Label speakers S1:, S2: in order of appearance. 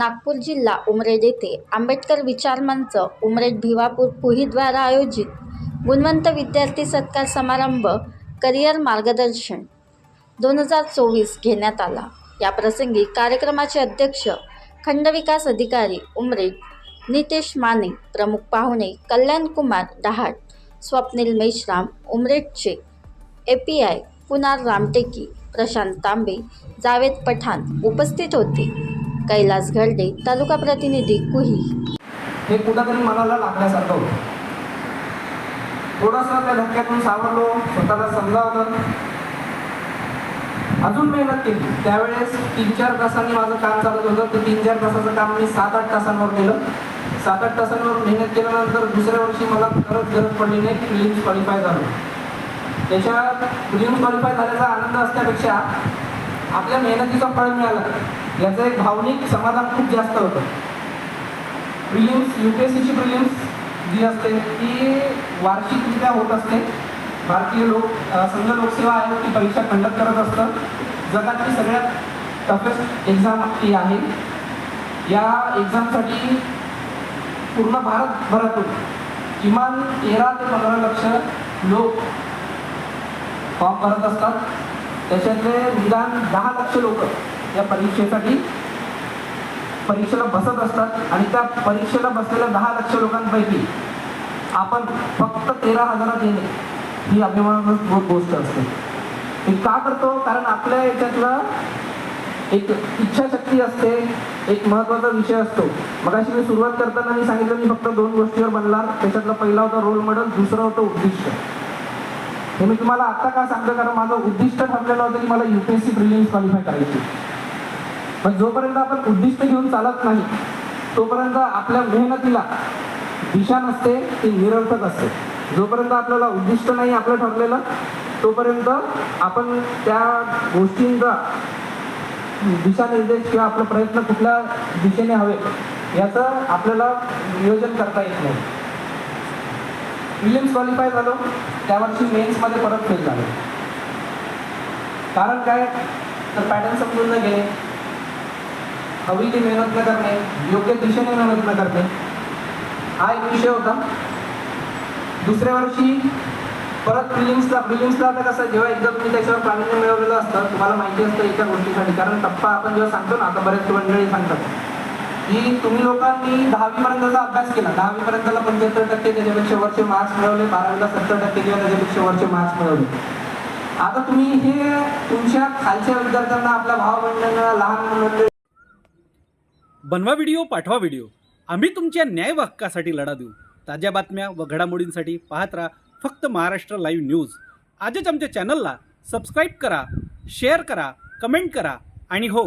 S1: नागपूर जिल्हा उमरेड येथे आंबेडकर विचार मंच उमरेड भिवापूर पुहीद्वारा आयोजित गुणवंत विद्यार्थी सत्कार समारंभ करिअर मार्गदर्शन दोन हजार चोवीस घेण्यात आला. याप्रसंगी कार्यक्रमाचे अध्यक्ष खंडविकास अधिकारी उमरेड नितेश माने प्रमुख पाहुणे Kalyankumar Dahat Swapnil Meshram उमरेडचे A P I Kunal Ramteki Prashant Tambe Javed Pathan उपस्थित होते. कैलास घरडे तालुका प्रतिनिधी कुही.
S2: हे कुठंतरी मनाला लागण्यासारखं होतं. थोडंसं त्या धक्क्यातून सावरलो स्वतःला समजावलं. अजून मेहनत केली. त्यावेळेस तीन चार तासांनी माझं काम चालत होतं. तर तीन चार तासाचं काम मी सात आठ तासांवर केलं. सात आठ तासांवर मेहनत केल्यानंतर दुसऱ्या वर्षी मला खरंच गरज पडली नाही प्रिलिम्स क्वालिफाय झालो. त्याच्या प्रिलिम्स क्वालिफाय झाल्याचा आनंद असण्यापेक्षा आपल्या मेहनतीचं फळ मिळालं. याचं एक भावनिक समाधान खूप जास्त होतं. प्रिलिम्स यू पी एस सीची प्रिलिम्स जी असते ती वार्षिकरित्या होत असते. भारतीय लोक संघ लोकसेवा आयोग ती परीक्षा कंडक्ट करत असतं. जगातली सगळ्यात टफेस्ट एक्झाम ही आहे. या एक्झामसाठी पूर्ण भारतभरातून किमान तेरा ते पंधरा लक्ष लोक फॉर्म भरत असतात. त्याच्यातले निदान दहा लक्ष लोक या परीक्षेसाठी परीक्षेला बसत असतात आणि त्या परीक्षेला बसलेल्या दहा लक्ष लोकांपैकी आपण फक्त तेरा हजारात येणे ही अभिमानात्मक गोष्ट असते. हे का करतो? कारण आपल्या याच्यातलं एक इच्छाशक्ती असते एक महत्त्वाचा विषय असतो. मग अशी मी सुरुवात करताना मी सांगितलं मी फक्त दोन गोष्टीवर बनला त्याच्यातला पहिला होता रोल मॉडेल दुसरं होतं उद्दिष्ट. हे मी तुम्हाला आता का सांगतो कारण माझं उद्दिष्ट ठरलेलं होतं की मला युपीएससी प्रिलिम्स क्वालिफाय करायची. पण जोपर्यंत आपण उद्दिष्ट घेऊन चालत नाही तोपर्यंत आपल्या मेहनतीला दिशा नसते ती निरर्थक असते. जोपर्यंत आपल्याला उद्दिष्ट नाही आपलं ठरलेलं तोपर्यंत आपण त्या गोष्टींचा दिशानिर्देश किंवा आपला प्रयत्न कुठल्या दिशेने हवे याचं आपल्याला नियोजन करता येत नाही. प्रिलिम्स क्वालिफाय झालो. त्या वर्षी मेन्समध्ये परत फेल झालो. कारण काय? तर पॅटर्न समजून न घेणे. हवी ती मेहनत न करणे. योग्य दिशेने मेहनत न करणे. हा एक विषय होता. दुसऱ्या वर्षी परत प्रिलिम्सला प्रिलिम्सला आता कसं जेव्हा एकदा तुम्ही त्याच्यावर प्रावीण्य मिळवलेलं असतं तुम्हाला माहिती असतं एका गोष्टीसाठी. कारण टप्पा आपण जेव्हा सांगतो ना आता बरेच मंडळी सांगतात. की तुम्ही लोकांनी दहावीपर्यंतचा अभ्यास केला. दहावीपर्यंतला पंच्याहत्तर टक्के त्याच्यापेक्षा वरचे मार्क्स मिळवले. बारावीला सत्तर टक्के किंवा त्याच्यापेक्षा वरचे मार्क्स मिळवले. आता तुम्ही हे तुमच्या खालच्या विद्यार्थ्यांना आपल्या भाव मंडळांना लहान
S3: बनवा व्हिडिओ पाठवा व्हिडिओ. आम्ही तुमच्या न्याय हक्कासाठी लढा देऊ. ताज्या बातम्या व घडामोडींसाठी पाहत राहा फक्त महाराष्ट्र लाईव्ह न्यूज आजच आमच्या चॅनलला सबस्क्राईब करा शेअर करा कमेंट करा आणि हो